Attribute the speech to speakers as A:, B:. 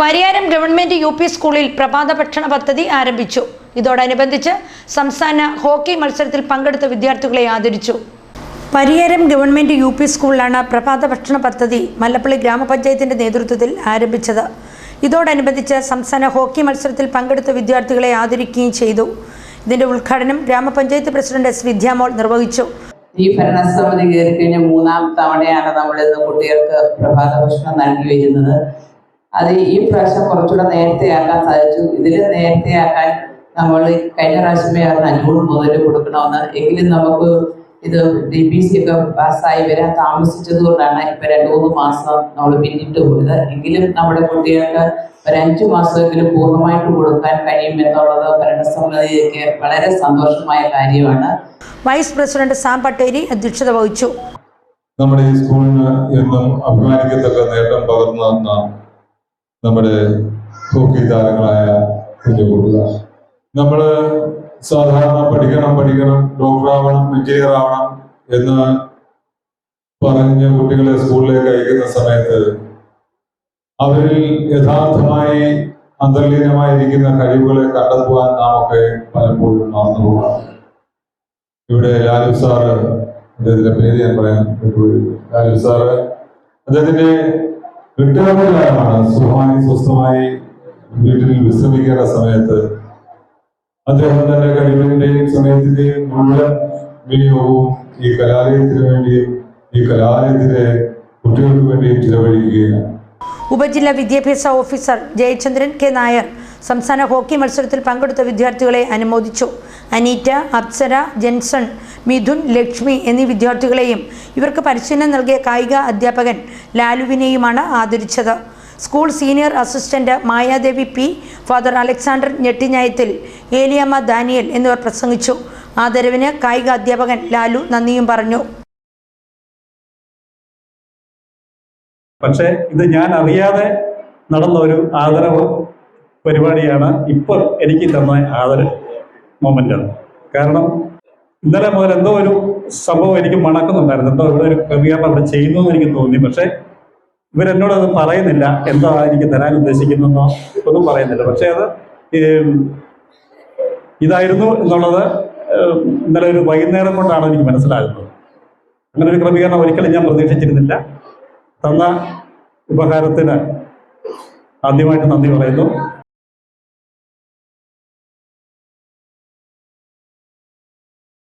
A: Pariyaram government U P സ്കൂളിൽ പ്രഭാത ഭക്ഷണ പദ്ധതി ആരംഭിച്ചു. ഇതോടനുബന്ധിച്ച് സംസ്ഥാന ഹോക്കി മത്സരത്തിൽ പങ്കെടുത്ത വിദ്യാർത്ഥികളെ ആദരിച്ചു. പരിയാരം ഗവൺമെന്റ് യു പി സ്കൂളിലാണ് പ്രഭാത ഭക്ഷണ പദ്ധതി മല്ലപ്പള്ളി ഗ്രാമപഞ്ചായത്തിന്റെ നേതൃത്വത്തിൽ ആരംഭിച്ചത്. ഇതോടനുബന്ധിച്ച് സംസ്ഥാന ഹോക്കി മത്സരത്തിൽ പങ്കെടുത്ത വിദ്യാർത്ഥികളെ ആദരിക്കുകയും ചെയ്തു. ഇതിന്റെ ഉദ്ഘാടനം ഗ്രാമപഞ്ചായത്ത് പ്രസിഡന്റ് എസ് വിദ്യാമോൾ നിർവഹിച്ചു.
B: ഈ ഭരണസമിതി കയറി കഴിഞ്ഞ മൂന്നാം തവണയാണ് നമ്മൾ ഇന്ന് കുട്ടികൾക്ക് പ്രഭാത ഭക്ഷണം നൽകി വരുന്നത്. അത് ഈ പ്രാവശ്യം കുറച്ചുകൂടെ നേരത്തെ ആക്കാൻ സാധിച്ചു. ഇതിൽ നേരത്തെ ആക്കാൻ നമ്മൾ കഴിഞ്ഞ പ്രാവശ്യമേ പറഞ്ഞ അഞ്ഞൂറ് മുതൽ കൊടുക്കണമെന്ന്. എങ്കിലും നമുക്ക് ഇത് ഡി പി സി ഒക്കെ പാസ്സായി വരാൻ താമസിച്ചത് കൊണ്ടാണ് ഇപ്പൊ രണ്ടു മൂന്ന് മാസം നമ്മൾ പിന്നിട്ട് പോയത്. എങ്കിലും നമ്മുടെ കുട്ടികൾക്ക് ഒരു അഞ്ചു മാസമെങ്കിലും പൂർണമായിട്ട് കൊടുക്കാൻ കഴിയും എന്നുള്ളത് ഭരണസമിതിക്ക് വളരെ സന്തോഷമായ കാര്യമാണ്.
A: വൈസ് പ്രസിഡന്റ് സാം പട്ടേരി അധ്യക്ഷത വഹിച്ചു.
C: നമ്മുടെ ഈ സ്കൂളിന് എന്നും അഭിമാനിക്കത്തക്ക നേട്ടം പകർന്നു തന്ന നമ്മുടെ ഹോക്കി താരങ്ങളായ കുഞ്ഞു കൂട്ടുകാർ നമ്മൾ സാധാരണ പഠിക്കണം പഠിക്കണം ഡോക്ടറാവണം എഞ്ചിനീയർ ആവണം എന്ന് പറഞ്ഞ് കുട്ടികളെ സ്കൂളിലേക്ക് അയക്കുന്ന സമയത്ത് അവരിൽ യഥാർത്ഥമായി അന്തർലീനമായിരിക്കുന്ന കഴിവുകളെ കണ്ടെത്തുവാൻ നാം ഒക്കെ പലപ്പോഴും മറന്നു പോകാം ഇവിടെ ലാലു സാറ് അദ്ദേഹത്തിന്റെ പേര് ഞാൻ പറയാൻ. ലാലു സാറ് അദ്ദേഹത്തിന്റെ റിട്ടയർമെന്റ് കാലമാണ് സുഖമായി സ്വസ്ഥമായി വീട്ടിൽ വിശ്രമിക്കേണ്ട സമയത്ത്. അദ്ദേഹം തന്റെ കഴിവിന്റെയും സമയത്തിന്റെയും മുഴുവൻ വിനിയോഗവും ഈ കലാലയത്തിന് വേണ്ടിയും ഈ കലാലയത്തിലെ കുട്ടികൾക്ക് വേണ്ടിയും ചിലവഴിക്കുകയാണ്.
A: ഉപജില്ലാ വിദ്യാഭ്യാസ ഓഫീസർ ജയചന്ദ്രൻ കെ നായർ സംസ്ഥാന ഹോക്കി മത്സരത്തിൽ പങ്കെടുത്ത വിദ്യാർത്ഥികളെ അനുമോദിച്ചു. അനീറ്റ അപ്സര ജെൻസൺ മിഥുൻ ലക്ഷ്മി എന്നീ വിദ്യാർത്ഥികളെയും ഇവർക്ക് പരിശീലനം നൽകിയ കായിക അധ്യാപകൻ ലാലുവിനെയുമാണ് ആദരിച്ചത്. School senior assistant Mayadevi P father Alexander ഞെട്ടിഞ്ഞയത്തിൽ Eliyamma Daniel എന്നിവർ പ്രസംഗിച്ചു. ആദരവിന് കായിക അധ്യാപകൻ ലാലു നന്ദിയും പറഞ്ഞു.
D: പക്ഷേ ഇത് ഞാൻ അറിയാതെ നടന്ന ഒരു ആദരവ് പരിപാടിയാണ് ഇപ്പോൾ എനിക്ക് തന്ന ആദര മൊമെന്റ് കാരണം ഇന്നലെ മുതൽ എന്തോ ഒരു സംഭവം എനിക്ക് മണക്കുന്നുണ്ടായിരുന്നു. എന്തോ ഇവിടെ ഒരു ക്രമീകരണം അവിടെ ചെയ്യുന്നു എന്ന് എനിക്ക് തോന്നി. പക്ഷേ ഇവരെന്നോട് അത് പറയുന്നില്ല. എന്താ എനിക്ക് തരാൻ ഉദ്ദേശിക്കുന്നതെന്നോ ഒന്നും പറയുന്നില്ല. പക്ഷേ അത് ഇതായിരുന്നു എന്നുള്ളത് ഇന്നലെ ഒരു വൈകുന്നേരം കൊണ്ടാണ് എനിക്ക് മനസ്സിലാകുന്നത്. അങ്ങനെ ഒരു ക്രമീകരണം ഒരിക്കലും ഞാൻ പ്രതീക്ഷിച്ചിരുന്നില്ല. തന്ന ഉപകാരത്തിന് ആദ്യമായിട്ട് നന്ദി പറയുന്നു.